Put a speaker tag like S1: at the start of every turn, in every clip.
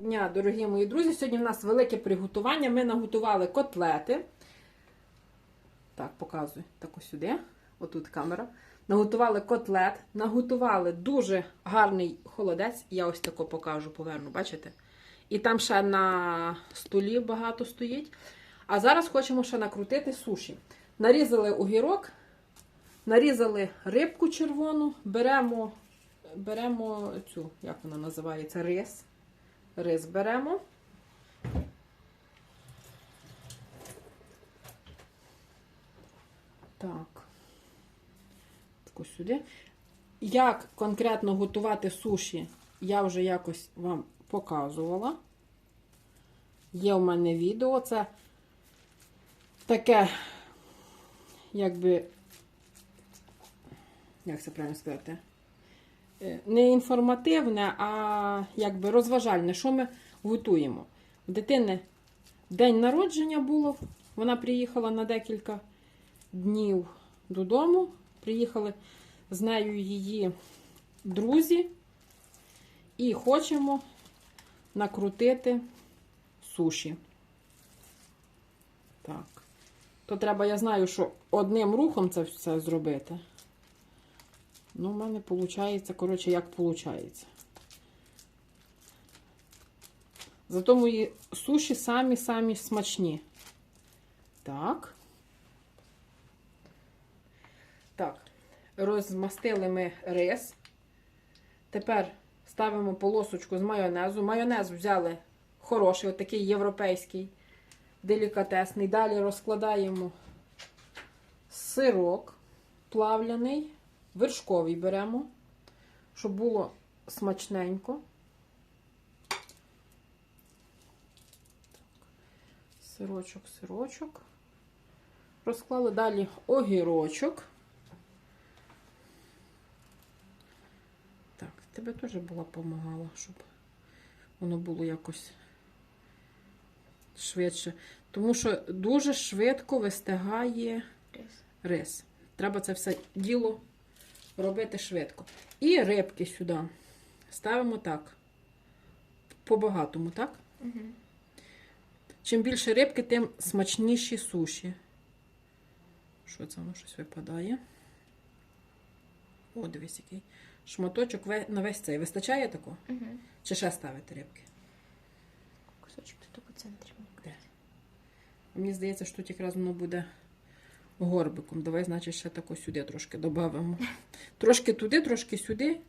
S1: дня, дорогі мої друзі. Сьогодні в нас велике приготування. Ми наготували котлети. Так, показую. Так ось сюди. Отут камера. Наготували котлет, наготували дуже гарний холодець. Я ось тако покажу, поверну, бачите? І там ще на столі багато стоїть. А зараз хочемо ще накрутити суші. Нарізали огірок, нарізали рибку червону, беремо, беремо цю, як вона називається, рис. Рис беремо. Так. Ось сюди. Як конкретно готувати суші, я вже якось вам показувала. Є у мене відео. Це таке, якби, як це правильно сказати? Е, Не інформативне, а якби розважальне, що ми готуємо. У дитини день народження було. Вона приїхала на декілька днів додому. Приїхали з нею її друзі. І хочемо накрутити суші. Так. То треба, я знаю, що одним рухом це все зробити. Ну, в мене виходить, коротше, як виходить. Зато мої суші самі-самі смачні. Так. Так. Розмастили ми рис. Тепер ставимо полосочку з майонезу. Майонез взяли хороший, отакий європейський, делікатесний. Далі розкладаємо сирок плавляний, вершковий беремо, щоб було смачненько. Сирочок, сирочок. Розклали далі огірочок. Так, тебе теж була допомагала, щоб воно було якось швидше. Тому що дуже швидко вистигає рис. Треба це все діло робити швидко. І рибки сюди. Ставимо так. По-багатому, так?
S2: Угу.
S1: Чим більше рибки, тим смачніші суші. Що це воно щось випадає? О, дивись, який шматочок на весь цей. Вистачає такого?
S2: Угу.
S1: Чи ще ставити рибки?
S2: Кусочок тут у центрі. Мені
S1: здається, що тут якраз воно буде горбиком. Давай, значить, ще тако сюди трошки додамо. Трошки туди, трошки сюди.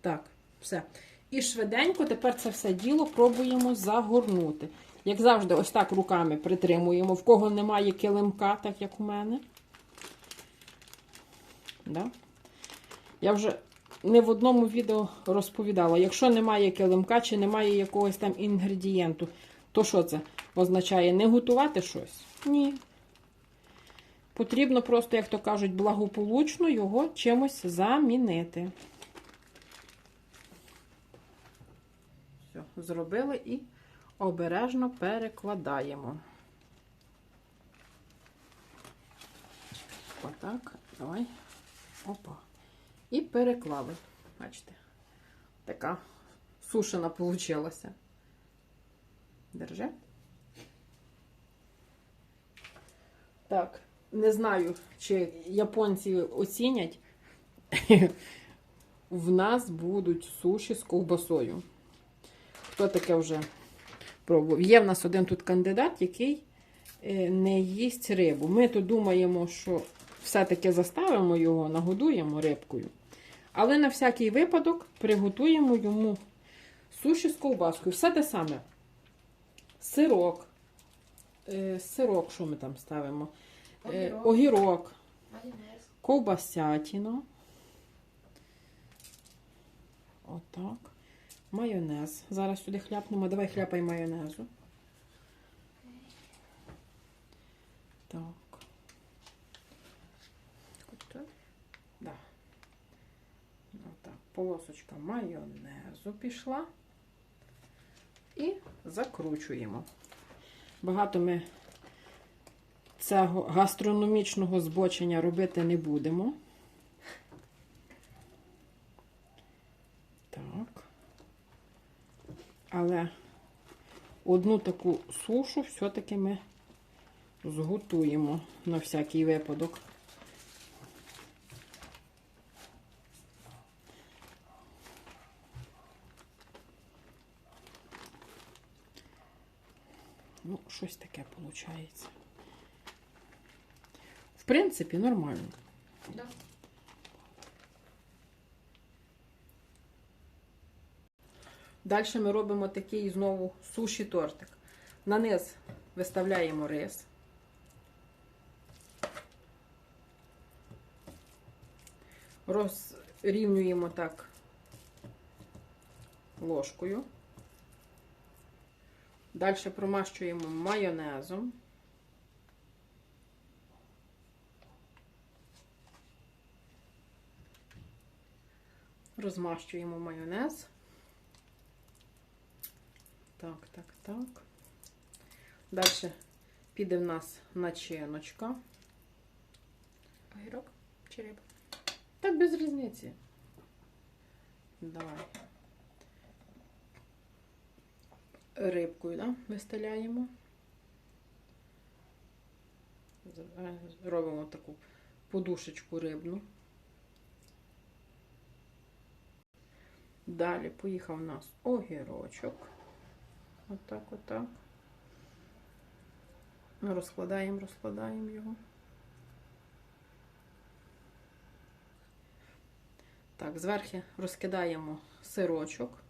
S1: Так, все. І швиденько тепер це все діло пробуємо загорнути. Як завжди, ось так руками притримуємо. В кого немає килимка, так як у мене. Да? Я вже не в одному відео розповідала. Якщо немає килимка чи немає якогось там інгредієнту, то що це означає? Не готувати щось? Ні. Потрібно просто, як то кажуть, благополучно його чимось замінити. Все, зробили і обережно перекладаємо. Отак, давай. Опа. І переклали. Бачите, така сушена получилася. Держи. Так, не знаю, чи японці оцінять. В нас будуть суші з ковбасою. Хто таке вже пробував? Є в нас один тут кандидат, який е, не їсть рибу. Ми то думаємо, що все-таки заставимо його, нагодуємо рибкою. Але на всякий випадок приготуємо йому суші з ковбаскою. Все те саме. Сирок. Е, Сирок, що ми там ставимо? Е,
S2: Огірок.
S1: Огірок, ковбасятіно. Отак. Майонез. Зараз сюди хляпнемо. Давай хляпай майонезу. Так. Да. Отак. Полосочка майонезу пішла. І закручуємо. Багато ми цього гастрономічного збочення робити не будемо. Так. Але одну таку сушу все-таки ми зготуємо на всякий випадок. Ну, щось таке виходить. В принципі, нормально.
S2: Да.
S1: Далі ми робимо такий знову суші тортик. На низ виставляємо рис. Розрівнюємо так ложкою. Далі промащуємо майонезом. Розмащуємо майонез. Так, так, так. Далі піде в нас начиночка.
S2: Огірок чи риба?
S1: Так без різниці. Давай. Рибкою, да? Е, Робимо таку подушечку рибну. Далі поїхав у нас огірочок. Отак, отак. Розкладаємо, розкладаємо його. Так, зверху розкидаємо сирочок.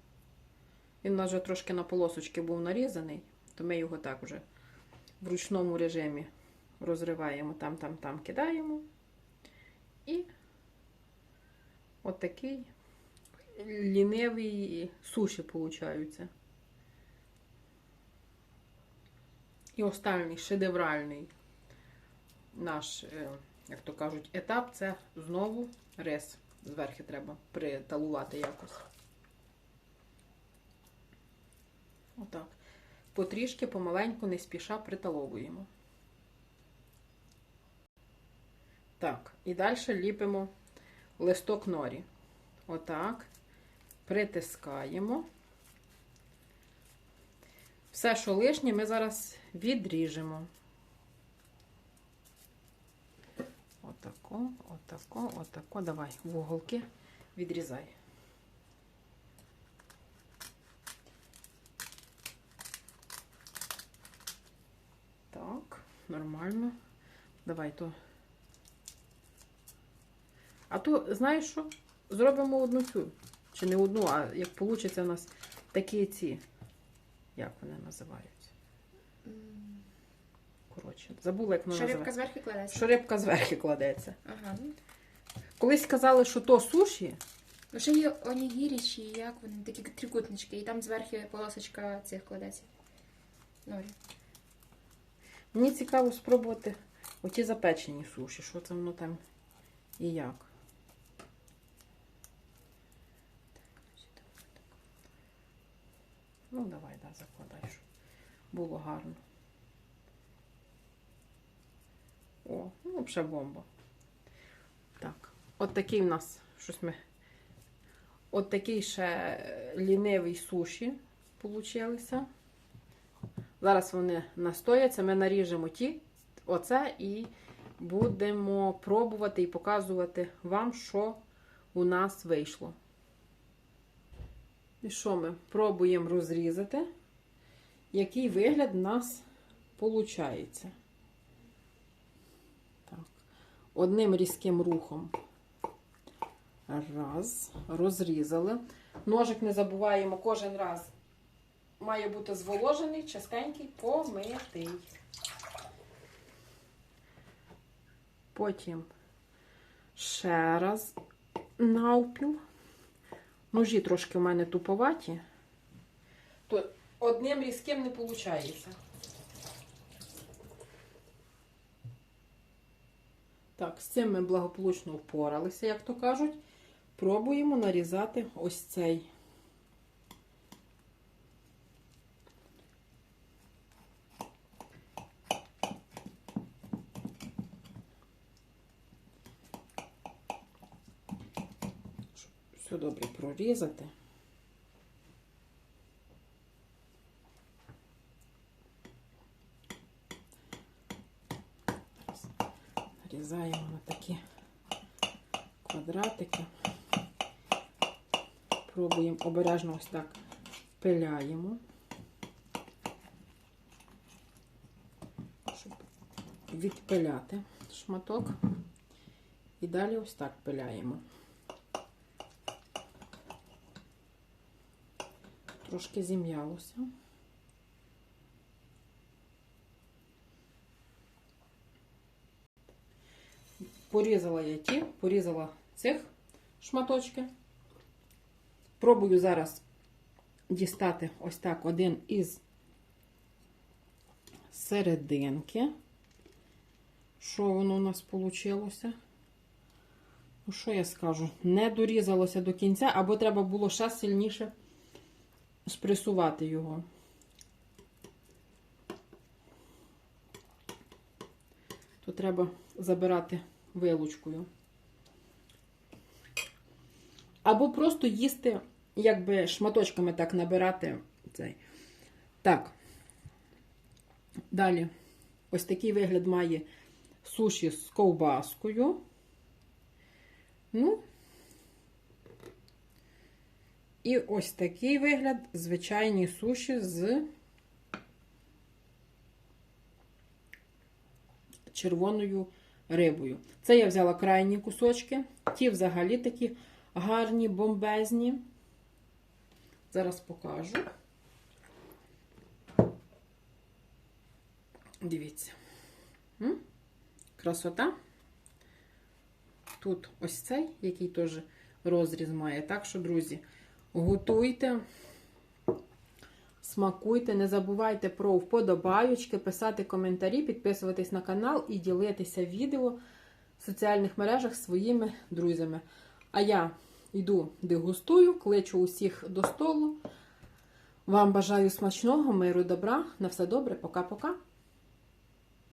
S1: Він у нас вже трошки на полосочки був нарізаний, то ми його так вже в ручному режимі розриваємо, там, там, там кидаємо. І отакий лінивий суші получаються. І останній шедевральний наш, е, як то кажуть, етап це знову рис. Зверху треба приталувати якось. Отак. Потрішки, помаленьку, не спіша приталовуємо. Так, і далі ліпимо листок норі. Отак. Prитискаємо. Все, що лишнє, ми зараз відріжемо. Отако, отако, отако. Давай, в уголки відрізай. Так, нормально. Давай то. А то, знаєш що? Зробимо одну цю. Чи не одну, а як вийде у нас такі ці. Як вони називаються? Коротше, забула, як вони
S2: Що рибка
S1: називаються.
S2: зверху кладеться?
S1: Що рибка зверху кладеться.
S2: Ага. ну.
S1: Колись казали, що то суші.
S2: Ну, ще є онігірі, чи як вони, такі трикутнички, і там зверху полосочка цих кладеться. Норі.
S1: Мені цікаво спробувати оті запечені суші, що це воно там і як. Ну, давай, да, закладай, щоб було гарно. О, ну, взагалі бомба. Так, от такий в нас щось ми. От такий ще лінивий суші получилися. Зараз вони настояться, ми наріжемо ті, оце і будемо пробувати і показувати вам, що у нас вийшло. І що ми пробуємо розрізати, який вигляд у нас виходить. Так. Одним різким рухом. Раз, розрізали. Ножик не забуваємо кожен раз має бути зволожений, чистенький, помитий. Потім ще раз навпіл. Ножі трошки в мене туповаті, то одним різким не виходить. Так, з цим ми благополучно впоралися, як то кажуть. Пробуємо нарізати ось цей. прорізати. Нарізаємо на такі квадратики, пробуємо обережно ось так пиляємо, щоб відпиляти шматок. І далі ось так пиляємо. Трошки зім'ялося. Порізала я ті, порізала цих шматочки. Пробую зараз дістати ось так один із серединки. Що воно у нас вийшло? Ну, що я скажу? Не дорізалося до кінця, або треба було ще сильніше спресувати його. То треба забирати вилучкою. Або просто їсти, якби шматочками так набирати цей. Так. Далі, ось такий вигляд має суші з ковбаскою. Ну, і ось такий вигляд звичайні суші з червоною рибою. Це я взяла крайні кусочки. Ті взагалі такі гарні, бомбезні. Зараз покажу. Дивіться. Красота. Тут ось цей, який теж розріз має. Так що, друзі, готуйте, смакуйте, не забувайте про вподобаючки, писати коментарі, підписуватись на канал і ділитися відео в соціальних мережах своїми друзями. А я йду дегустую, кличу усіх до столу. Вам бажаю смачного, миру, добра. На все добре, пока-пока.